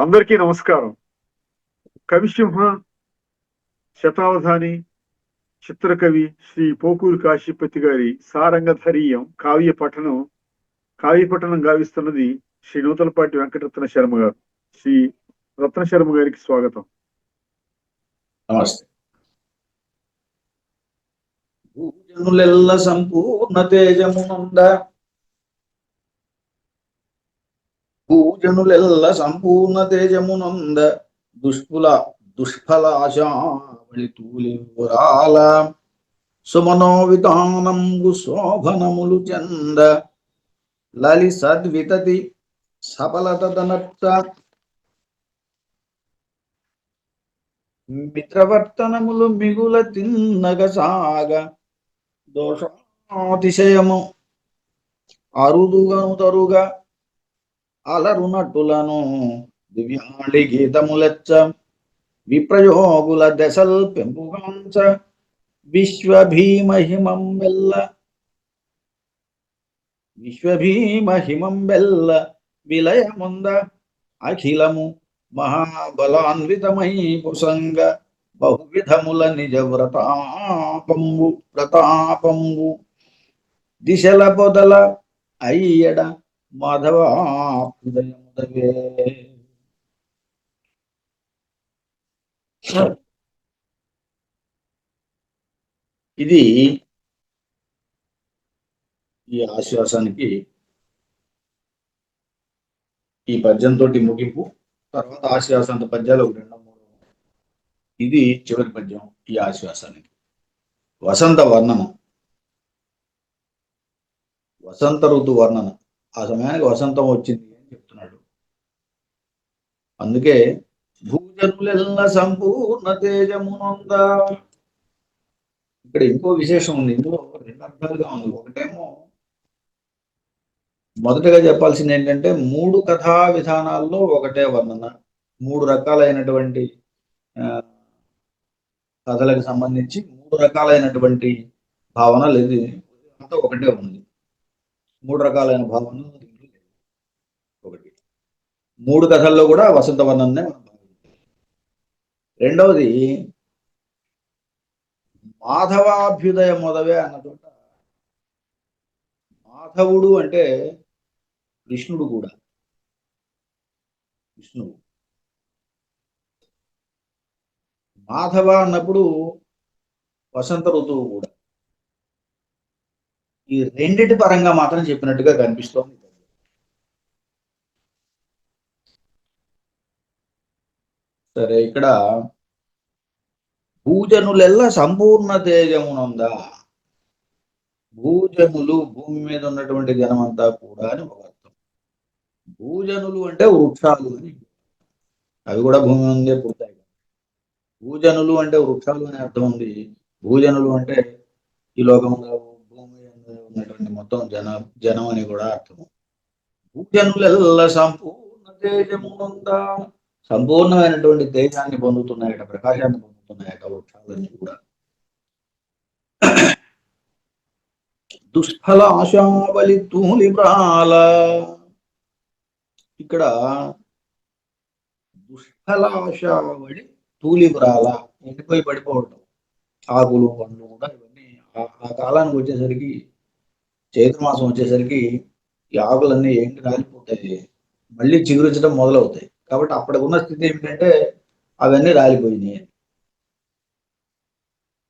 అందరికీ నమస్కారం. కవిసింహ శతావధాని చిత్రకవి శ్రీ పోకూరు కాశీపతి గారి సారంగధరీయం కావ్య పఠనం కావ్య పఠనం గావిస్తున్నది శ్రీ నూతలపాటి వెంకటరత్న శర్మ గారు. శ్రీ రత్న శర్మ గారికి స్వాగతం. నమస్తే. భూజనులెల్ల సంపూర్ణ తేజమునంద భూజనులెల్ల సంపూర్ణ తేజమునంద దుష్ఫుల దుష్ఫలాశావళి తూలివరాల సుమనోవితానంబు శోభనములు చంద లలి సద్వితతి సఫలతనట్ట మిత్రవర్తనములు మిగుల తిన్నగ సాగ దోషాతిశయము అరుదుగను తరుగా అలరునట్టులను దివ్యాళి గీతములెచ్చ విప్రయోగుల దశల్ పెంపుగాంచ విశ్వభీమహిమం వెల్ల విశ్వభీమహిమం వెల్ల విలయముంద అఖిలము మహాబలాన్వితమై కుసంగ బహువిధముల నిజ వ్రతాపంబు ప్రతాపంబు దిశల పొదల అయ్యడ మాధవ ఇది ఈ ఆశ్వాసానికి ఈ పద్యంతో ముగింపు. తర్వాత ఆశ్వాసంత పద్యాలు ఒక రెండు మూడు. ఇది చివరి పద్యం ఈ ఆశ్వాసానికి. వసంత వర్ణన. వసంత ఋతు వర్ణన. ఆ సమయానికి వసంతం వచ్చింది అని చెప్తున్నాడు. అందుకే భూజనులెల్ల సంపూర్ణ తేజమునంద. ఇక్కడ ఇంకో విశేషం ఉంది. ఇందులో రెండు అర్థాలుగా ఉంది. ఒకటేమో మొదటగా చెప్పాల్సింది ఏంటంటే మూడు కథా విధానాల్లో ఒకటే వర్ణన. మూడు రకాలైనటువంటి కథలకు సంబంధించి మూడు రకాలైనటువంటి భావనలు ఇది అంతా ఒకటే ఉంది. మూడు రకాలైన భావనలు దీంట్లో లేవు. ఒకటి మూడు కథల్లో కూడా వసంతవర్ణంనే మనం రెండవది మాధవాభ్యుదయ మొదవే అన్న చోట మాధవుడు అంటే కృష్ణుడు కూడా. విష్ణువు. మాధవ అన్నప్పుడు వసంత ఋతువు కూడా. ఈ రెండిటి పరంగా మాత్రం చెప్పినట్టుగా కనిపిస్తోంది సరే ఇక్కడ భూజనులెల్లా సంపూర్ణ తేజమునందా? భూజనులు భూమి మీద ఉన్నటువంటి జనమంతా కూడా అని ఒక అర్థం. భూజనులు అంటే వృక్షాలు అని. అవి కూడా భూమి ఉందే పుడతాయి భూజనులు అంటే వృక్షాలు అనే అర్థం ఉంది. భూజనులు అంటే ఈ లోకంలో మొత్తం జన జనం అని కూడా అర్థం భూజనులెల్ల సంపూర్ణ తేజముందా సంపూర్ణమైనటువంటి తేజాన్ని పొందుతున్నాయట ప్రకాశాన్ని పొందుతున్నాయట వృక్షాలన్నీ కూడా. దుష్ఫల ఆశావలి తూలి బ్రాల ఇక్కడ దుష్ఫల ఆశావళి తూలి బ్రాల ఎండిపోయి పడిపోవటం. ఆకులు పండ్లు కూడా ఇవన్నీ ఆ- ఆ కాలానికి వచ్చేసరికి చైత్ర మాసం వచ్చేసరికి ఈ ఆకులన్నీ ఏంటి రాలిపోతాయి. మళ్ళీ చిగురించడం మొదలవుతాయి. కాబట్టి అప్పటికి ఉన్న స్థితి ఏమిటంటే అవన్నీ రాలిపోయినాయి.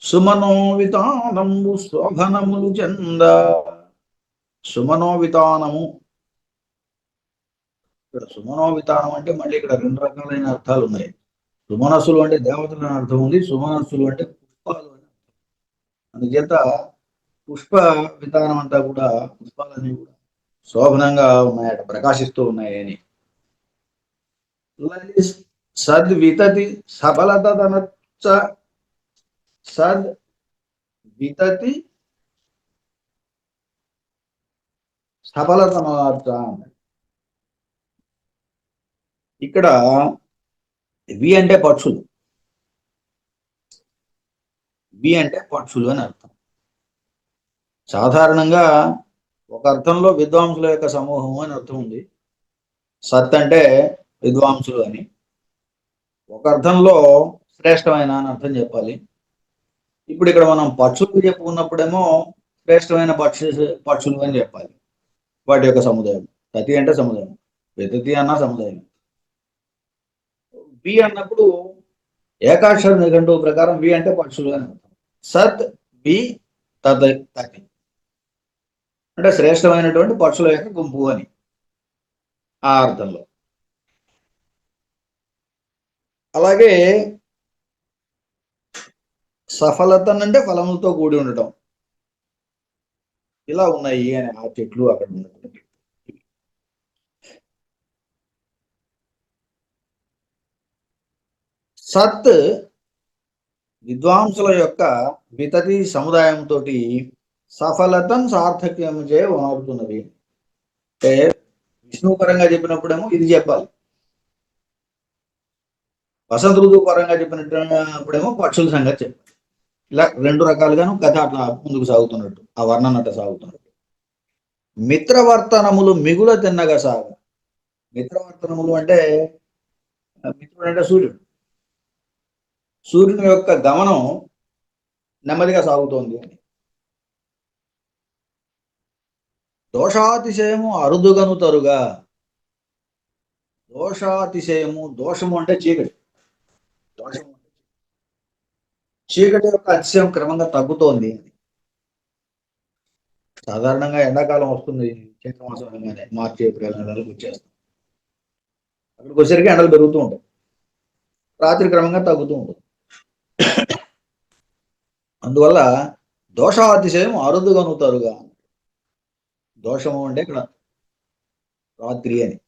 సుమనోవితానంబు శోభనములు చంద. సుమనోవితానము. ఇక్కడ సుమనోవితానం అంటే మళ్ళీ ఇక్కడ రెండు రకాలైన అర్థాలు ఉన్నాయి. సుమనస్సులు అంటే దేవతలు అని అర్థం ఉంది. సుమనస్సులు అంటే పుష్పాలు అని అర్థం అందుచేత పుష్ప విధానం అంతా కూడా పుష్పాలన్నీ కూడా శోభనంగా ఉన్నాయట ప్రకాశిస్తూ ఉన్నాయని. సద్ సద్వితతి సఫలత తనచ్చ సద్ వితతి సఫలత ఇక్కడ వి అంటే పక్షులు. వి అంటే పక్షులు అని అర్థం. సాధారణంగా ఒక అర్థంలో విద్వాంసుల యొక్క సమూహం అని అర్థం ఉంది. సత్ అంటే విద్వాంసులు అని. ఒక అర్థంలో శ్రేష్టమైన అని అర్థం చెప్పాలి. ఇప్పుడు ఇక్కడ మనం పక్షులు చెప్పుకున్నప్పుడేమో శ్రేష్టమైన పక్షి పక్షులు అని చెప్పాలి. వాటి యొక్క సముదాయం. తతి అంటే సముదాయం. వితతి అన్న సముదాయం. వి అన్నప్పుడు ఏకాక్షర నిఘంటు ప్రకారం వి అంటే పక్షులు అని అర్థం. సత్ వి తత్ తతి. అంటే శ్రేష్టమైనటువంటి పక్షుల యొక్క గుంపు అని ఆ అర్థంలో. అలాగే సఫలత అంటే ఫలములతో కూడి ఉండటం. ఇలా ఉన్నాయి అని ఆ చెట్లు అక్కడ ఉన్నటువంటి సత్ విద్వాంసుల యొక్క వితతి సముదాయంతో సఫలతం సార్థక్యం చే వాడుతున్నది అంటే విష్ణు పరంగా చెప్పినప్పుడేమో ఇది చెప్పాలి. వసంత ఋతువు పరంగా చెప్పినప్పుడేమో పక్షుల సంగతి చెప్పాలి. ఇలా రెండు రకాలుగాను కథ అట్లా ముందుకు సాగుతున్నట్టు ఆ వర్ణన అట్లా సాగుతున్నట్టు. మిత్రవర్తనములు మిగుల తిన్నగా సాగ. మిత్రవర్తనములు అంటే మిత్రుడు అంటే సూర్యుడు. సూర్యుని యొక్క గమనం నెమ్మదిగా సాగుతోంది అని. దోషాతిశయము అరుదుగనుతరుగా దోషాతిశయము దోషము అంటే చీకటి. దోషము చీకటి. యొక్క అతిశయం క్రమంగా తగ్గుతోంది అది. సాధారణంగా ఎండాకాలం వస్తుంది చైత్రమాసం అనగానే మార్చి ఏప్రిల్ నెలలకు వచ్చేస్తాం. అక్కడికి వచ్చేసరికి ఎండలు పెరుగుతూ ఉంటాయి. రాత్రి క్రమంగా తగ్గుతూ ఉంటుంది. అందువల్ల దోషాతిశయం అరుదుగనుతారుగా దోషము అంటే ఇక్కడ. రాత్రి అని.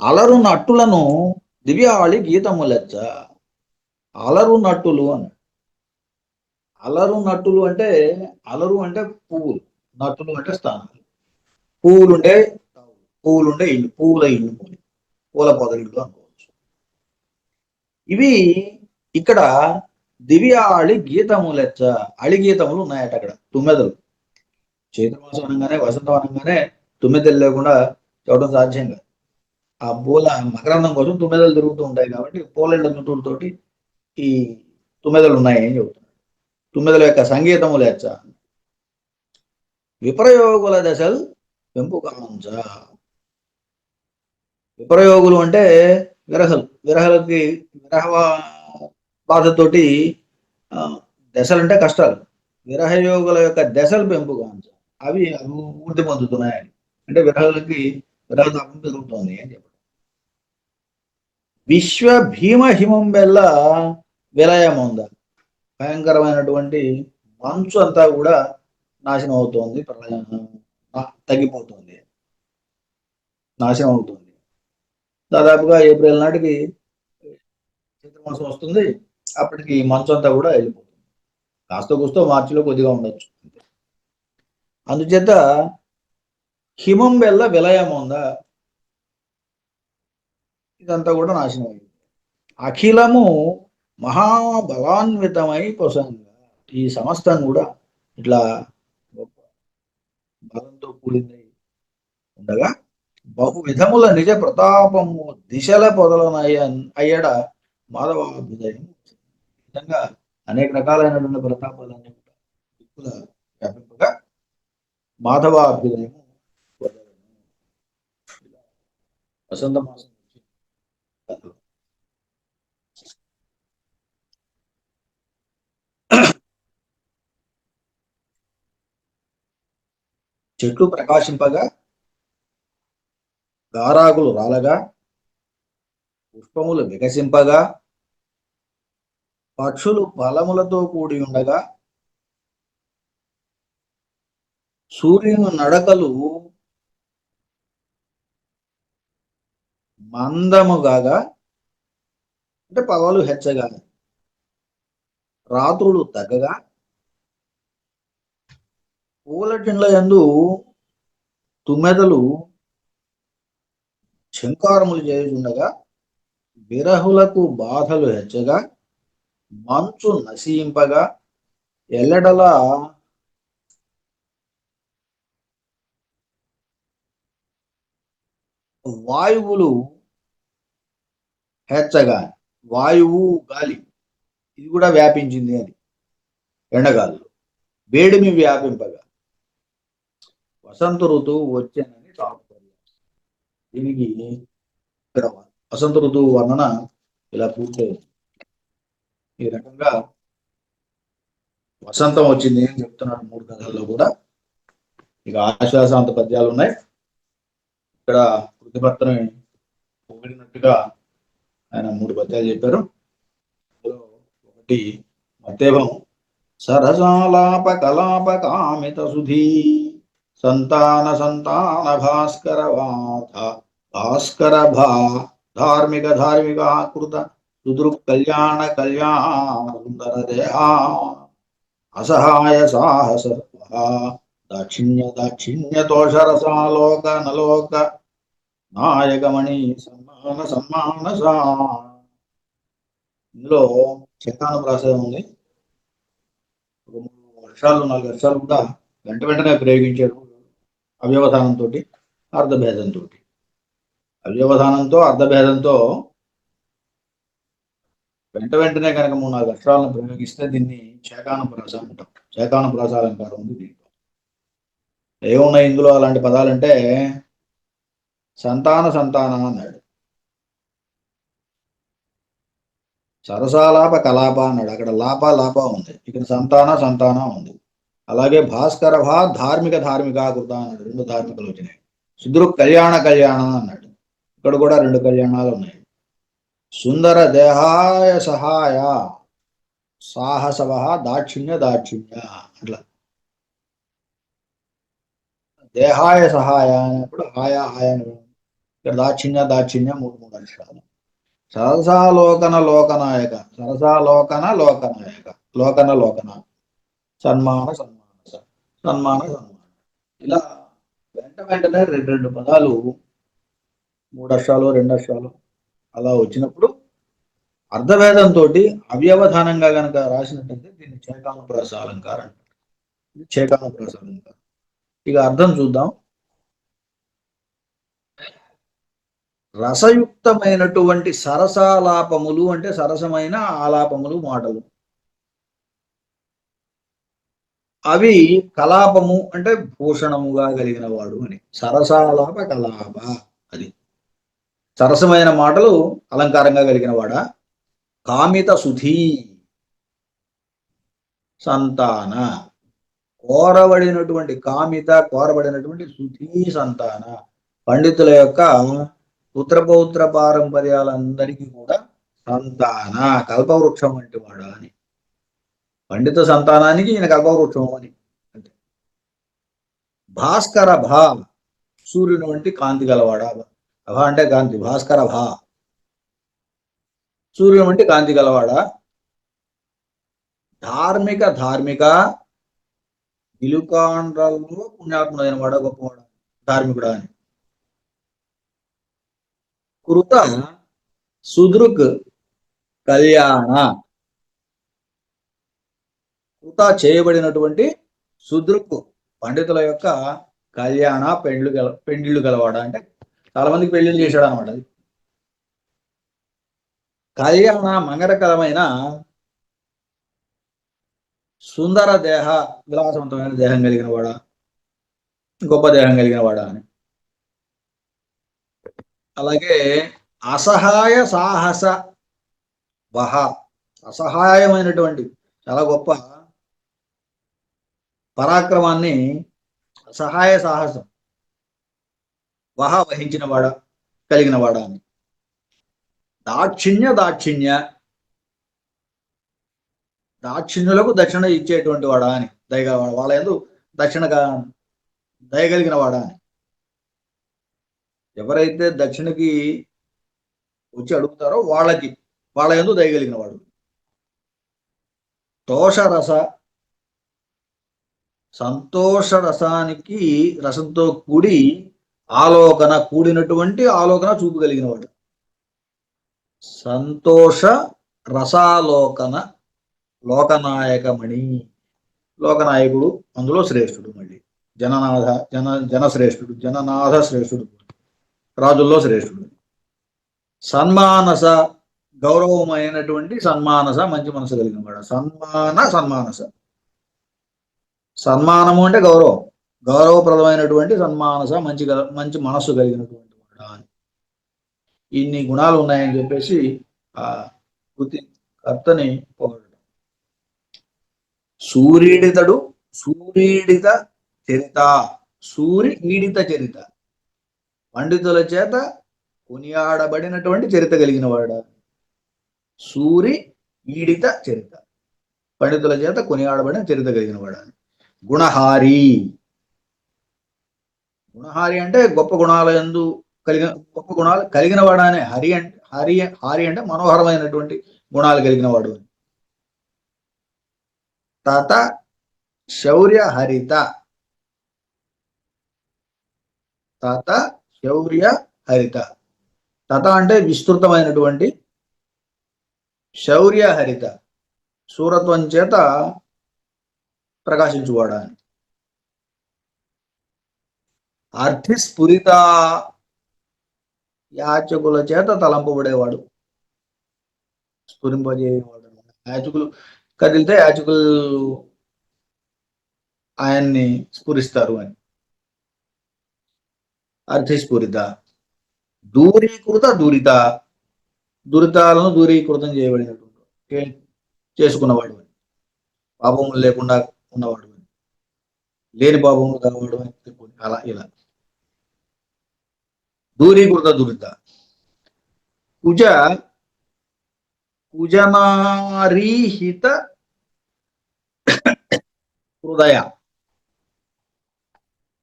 అలరు నట్టులను దివ్యాళి గీతములెచ్చ అలరు నట్టులు అని. అలరు నట్టులు అంటే అలరు అంటే పువ్వులు. నట్టులు అంటే స్థానాలు. పువ్వులుంటే ఉంటే పువ్వులు ఇల్లు పువ్వుల ఇల్లు పూల పొదలు అనుకోవచ్చు. ఇవి ఇక్కడ దివ్యాళి గీతములెచ్చ అళి గీతములు ఉన్నాయట అక్కడ. తుమ్మెదలు. చైత్రమాసం అనగానే వసంతం అనగానే తుమ్మెదలు లేకుండా చూడడం సాధ్యం కాదు. ఆ పూల మకరందం కోసం తుమ్మెదలు తిరుగుతూ ఉంటాయి కాబట్టి పూలెళ్ళ చుట్టూలతోటి ఈ తుమ్మెదలు ఉన్నాయి అని చెబుతున్నాడు తుమ్మెదల యొక్క సంగీతము లేచ విప్రయోగుల దశలు పెంపు కాంచ విప్రయోగులు అంటే విరహలు. విరహలకి విరహ బాధతోటి దశలు అంటే కష్టాలు. విరహయోగుల యొక్క దశలు పెంపు కాంచ అవి అభివృద్ధి పొందుతున్నాయని అంటే విరహలకి విరహ పెరుగుతోంది అని చెప్పడం. విశ్వ భీమ హిమం వల్ల విలయం ఉందా? భయంకరమైనటువంటి మంచు అంతా కూడా నాశనం అవుతోంది ప్రళయం తగ్గిపోతుంది. నాశనం అవుతుంది. దాదాపుగా ఏప్రిల్ నాటికి చైత్రమాసం వస్తుంది అప్పటికి మంచు అంతా కూడా వెళ్ళిపోతుంది. కాస్త కూస్తో మార్చిలో కొద్దిగా ఉండొచ్చు. అందుచేత హిమం వల్ల విలయం ఉందా? ఇదంతా కూడా నాశనం అయింది. అఖిలము మహాబలాన్వితమై పొసంగా ఈ సమస్తం కూడా ఇట్లా గొప్ప బలంతో కూడింది ఉండగా బహు విధముల నిజ ప్రతాపము దిశల పొదలనయ్య అయ్యడ మాధవాభ్యుదయం విధంగా అనేక రకాలైనటువంటి ప్రతాపాలన్నీ కూడా వ్యాపింపగా మాధవాభ్యుదయం వసంత మాసం చెట్లు ప్రకాశింపగా గారాకులు రాలగా పుష్పములు వికసింపగా పక్షులు ఫలములతో కూడి ఉండగా సూర్యుని నడకలు మందముగాగా అంటే పగలు హెచ్చగా రాత్రులు తగ్గగా పూలటిండ్ల ఎందు యందు తుమ్మెదలు శంకారములు చేయుచుండగా విరహులకు బాధలు హెచ్చగా మంచు నశింపగా ఎల్లడలా వాయువులు హెచ్చగా వాయువు గాలి. ఇది కూడా వ్యాపించింది అని ఎండగాలు వేడిమి వ్యాపింపగా వసంత ఋతువు వచ్చానని తాత్పర్యం దీనికి ఇక్కడ వసంత ఋతువు వర్ణన ఇలా పూర్తయింది. ఈ రకంగా వసంతం వచ్చింది అని చెప్తున్నాడు మూడు కథల్లో కూడా. ఇక ఆశ్వాసాంత పద్యాలు ఉన్నాయి. ఇక్కడ కృతిభర్తని పొగిడినట్టుగా ఆయన మూడు పద్యాలు చెప్పారు. అందులో ఒకటి మత్తేభం సరసాలాప కలాప కామిత సుధీ సంతాన సంతాన భాస్కర వాత భాస్కర భా ధార్మిక ధార్మికాకృత సుదృక్ కళ్యాణ కళ్యాణ సుందర దేహా అసహాయ సాహస దాక్షిణ్య దాక్షిణ్య దోషరసాలోక నలోక నాయకమణి సమ్మాన సమ్మాన ఇందులో చకానం రాసే ఉంది. ఒక మూడు వర్షాలు నాలుగు వర్షాలు కూడా వెంట వెంటనే ప్రయోగించారు. అవ్యవధానంతో అర్ధభేదంతో అవ్యవధానంతో అర్ధభేదంతో వెంట వెంటనే కనుక మూడు నాలుగు అక్షరాలను ప్రయోగిస్తే దీన్ని చేకాన ప్రాస అంటాం. చేకాన ప్రాస ఉంది దీంట్లో. ఏమున్నాయి ఇందులో అలాంటి పదాలంటే సంతాన సంతాన అన్నాడు. సరసాలాప కలాప అన్నాడు. అక్కడ లాప లాప ఉంది. ఇక్కడ సంతాన సంతాన ఉంది. అలాగే భాస్కర భా ధార్మిక ధార్మిక కృత అన్నాడు. రెండు ధార్మికలు వచ్చినాయి. సుద్రు కళ్యాణ కళ్యాణ అన్నాడు. ఇక్కడ కూడా రెండు కళ్యాణాలు ఉన్నాయి. సుందర దేహాయ సహాయ సాహసవ దాక్షిణ్య దాక్షిణ్య అట్లా. దేహాయ సహాయ అనేప్పుడు హాయ హాయ అని ఇక్కడ దాక్షిణ్య దాక్షిణ్య మూడు మూడు అక్షరాలు. సరసాలోకన లోకనాయక సరసాలోకన లోకనాయక లోకన లోకన. సన్మాన సన్మాన సన్మాన సన్మాన. ఇలా వెంట వెంటనే రెండు రెండు పదాలు మూడు అక్షరాలు రెండు అక్షరాలు అలా వచ్చినప్పుడు అర్ధవేదంతో అవ్యవధానంగా గనక రాసినట్టయితే దీన్ని చేకాను ప్రాస అలంకారం అంటారు. ప్రాస అలంకారం ఇక అర్థం చూద్దాం. రసయుక్తమైనటువంటి సరసాలాపములు అంటే సరసమైన ఆలాపములు మాటలు. అవి కలాపము అంటే భూషణముగా కలిగిన వాడు అని. సరసాలాప కలాప అది. సరసమైన మాటలు అలంకారంగా కలిగిన వాడా? కామిత సుధీ. సంతాన. కోరబడినటువంటి కామిత కోరబడినటువంటి సుధీ సంతాన. పండితుల యొక్క పుత్రపౌత్ర పారంపర్యాలందరికీ కూడా సంతాన కల్పవృక్షం వంటి వాడు అని. పండిత సంతానానికి ఈయన కల్పవృక్షం అని అంటే భాస్కర భా సూర్యుని వంటి కాంతి గలవాడా? అభ అంటే కాంతి భాస్కర భా. సూర్యుని వంటి కాంతి గలవాడా? ధార్మిక ధార్మిక ఇలుకాండ్రల్లో పుణ్యాత్ముడైన వాడ గొప్ప ధార్మికుడా అని. కృత సుదృక్ కళ్యాణ. కృత చేయబడినటువంటి సుదృక్ పండితుల యొక్క కళ్యాణ పెండ్లు గల పెండిళ్ళు గలవాడ అంటే చాలా మందికి పెళ్ళిళ్ళు చేశాడు అనమాట అది. కళ్యాణ మంగళకరమైన సుందర దేహ విలాసవంతమైన దేహం కలిగిన వాడా? గొప్ప దేహం కలిగిన వాడా అని. అలాగే అసహాయ సాహస వహ. అసహాయమైనటువంటి చాలా గొప్ప పరాక్రమాన్ని సహాయ సాహసం వహ వహించిన వాడ కలిగిన వాడా అని. దాక్షిణ్య దాక్షిణ్య దాక్షిణ్యులకు దక్షిణ ఇచ్చేటువంటి వాడా అని దయగల వాళ్ళ ఎందు దక్షిణగా దయగలిగిన వాడా అని. ఎవరైతే దక్షిణకి వచ్చి అడుగుతారో వాళ్ళకి వాళ్ళ ఎందు దయగలిగిన వాడు. తోషరస సంతోష రసానికి రసంతో కూడి ఆలోకన కూడినటువంటి ఆలోకన చూపగలిగిన వాడు. సంతోష రసాలోకన లోకనాయకమణి. లోకనాయకుడు అందులో శ్రేష్ఠుడు మళ్ళీ. జననాథ జన జనశ్రేష్ఠుడు జననాథ శ్రేష్ఠుడు రాజుల్లో శ్రేష్ఠుడు. సన్మానస గౌరవమైనటువంటి సన్మానస మంచి మనసు కలిగిన వాడు సన్మాన సన్మానస. సన్మానము అంటే గౌరవం. గౌరవప్రదమైనటువంటి సన్మానస మంచి గల- మంచి మనస్సు కలిగినటువంటి వాడు అని. ఇన్ని గుణాలు ఉన్నాయని చెప్పేసి ఆ కృతి కర్తని పొగడు సూర్యుడితడు సూర్యుడిత చరిత. సూరి ఈడిత చరిత. పండితుల చేత కొనియాడబడినటువంటి చరిత కలిగిన వాడు సూరి ఈడిత చరిత. పండితుల చేత కొనియాడబడిన చరిత కలిగిన వాడు గుణహారి. గుణహారి అంటే గొప్ప గుణాల ఎందు కలిగిన గొప్ప గుణాలు కలిగిన వాడు అనే హరి అంటే హరి హారి అంటే మనోహరమైనటువంటి గుణాలు కలిగిన వాడు అని. తత శౌర్య హరిత తత శౌర్య హరిత తత అంటే విస్తృతమైనటువంటి శౌర్య హరిత సూరత్వం చేత ప్రకాశించుకోవడానికి. అని అర్థిస్ఫురిత యాచకుల చేత తలంపబడేవాడు. స్ఫురింపజేయవాడు యాచకులు కదిలితే యాచకులు ఆయన్ని స్ఫురిస్తారు అని. అర్థస్ఫురిత దూరీకృత దూరిత. దురితాలను దూరీకృతం చేయబడినటువంటి చేసుకున్నవాడు అని. పాపములు లేకుండా ఉన్నవాడు అని. లేని పాపములు కలవాడు అని అలా ఇలా. దూరీకృత దురిత. కుజ కుజమారీహిత హృదయ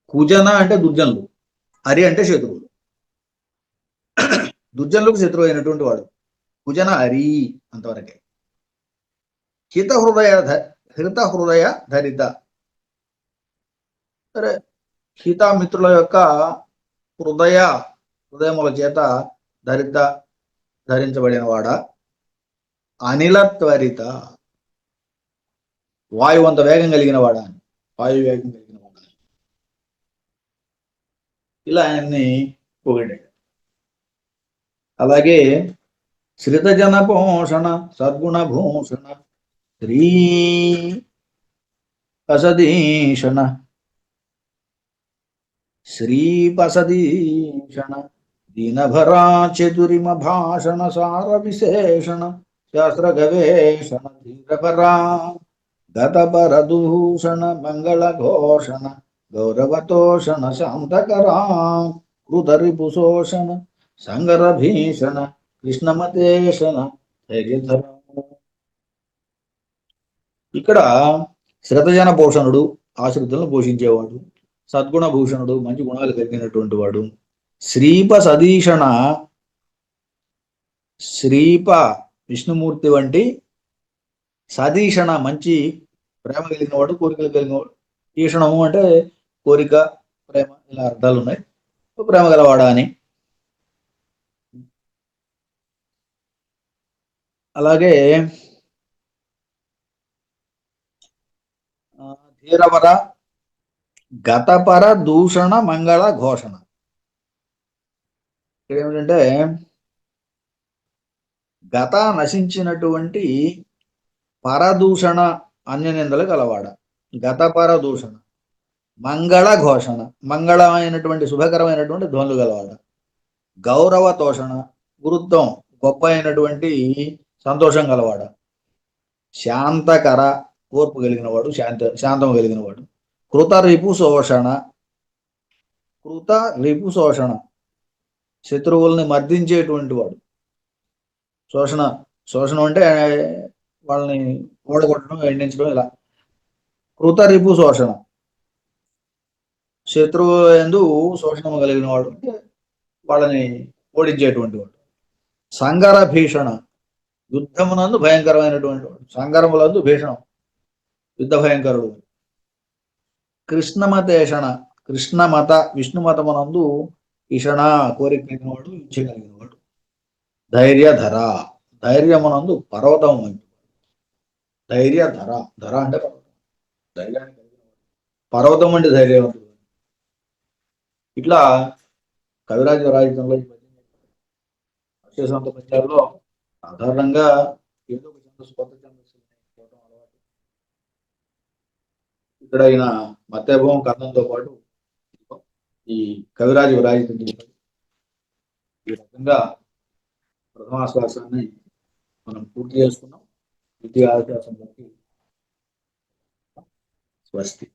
కుజన అంటే దుర్జనులు హరి అంటే శత్రువులు. దుర్జనులకు శత్రువు అయినటువంటి వాడు కుజన హరి అంతవరకే. హిత హృదయ ధ- హిత హృదయ ధరిత. సరే హిత మిత్రుల యొక్క హృదయ హృదయముల చేత ధరిత ధరించబడిన వాడా? అనిల త్వరిత వాయువంత వేగం కలిగిన వాడా అని వాయు వేగం కలిగిన వాడా అని. ఇలా ఆయన్ని పొగిడాడు అలాగే శ్రితజన పోషణ సద్గుణ భూషణ శ్రీ పసదీషణ శ్రీపసదీషణ దీనభరా చతురిమ భాషణ సార విశేషణ శాస్త్ర గవేషణ ధీరపరా గతపరదూషణ మంగళ ఘోషణ గౌరవతోషణ శాంతకరా కృతరిపుశోషణ సంగర భీషణ కృష్ణమతేషణ ధైర్యధర ఇక్కడ శ్రతజన పోషణుడు ఆశ్రితులను పోషించేవాడు సద్గుణ భూషణుడు మంచి గుణాలు కలిగినటువంటి వాడు. శ్రీప సదీషణ శ్రీప విష్ణుమూర్తి వంటి సదీషణ మంచి ప్రేమ కలిగిన వాడు కోరికలు కలిగిన వాడు. ఈషణము అంటే కోరిక ప్రేమ ఇలా అర్థాలు ఉన్నాయి. ప్రేమ గలవాడా అని. అలాగే ధీరవర గతపర దూషణ మంగళ ఘోషణ. ఇక్కడ ఏమిటంటే గత నశించినటువంటి పరదూషణ అన్యనిందలు గలవాడ. గత పరదూషణ. మంగళ ఘోషణ. మంగళమైనటువంటి శుభకరమైనటువంటి ధ్వనులు గలవాడ. గౌరవ తోషణ. గురుత్వం గొప్ప అయినటువంటి సంతోషం గలవాడ. శాంతకర ఓర్పు కలిగినవాడు శాంత శాంతం కలిగినవాడు కృత రిపు శోషణ. కృత రిపు శోషణ. శత్రువుల్ని మర్దించేటువంటి వాడు. శోషణ శోషణ అంటే వాళ్ళని ఓడగొట్టడం ఎండించడం ఇలా. కృతరిపు శోషణ. శత్రువు ఎందు శోషణము కలిగిన వాడు అంటే వాళ్ళని ఓడించేటువంటి వాడు. సంగర భీషణ. యుద్ధమునందు భయంకరమైనటువంటి వాడు. సంగరములందు భీషణం. యుద్ధ భయంకరుడు. కృష్ణమతేషణ. కృష్ణమత విష్ణుమతమునందు ఈషణ కోరిక కలిగిన వాడు ఇచ్చగలిగిన వాడు. ధైర్యధర. ధైర్యమునందు పర్వతం వంటి ధైర్యధర. ధర అంటే పర్వతం. ధైర్యాన్ని కలిగిన పర్వతం అంటే ధైర్యవంతుడు. ఇట్లా కవిరాజు రాజకంలో ఈ పద్యాల్లో సాధారణంగా ఏదో ఒక ఛందస్సు కొత్త ఛందస్సు పోవడం అలవాటు. ఇక్కడ ఆయన మత్యభవం కథంతో పాటు ఈ కవిరాజు విరాజితం ఈ రకంగా ప్రథమాశ్వాసాన్ని మనం పూర్తి చేసుకున్నాం. ద్వితీయ ఆశ్వాసంలోకి స్వస్తి.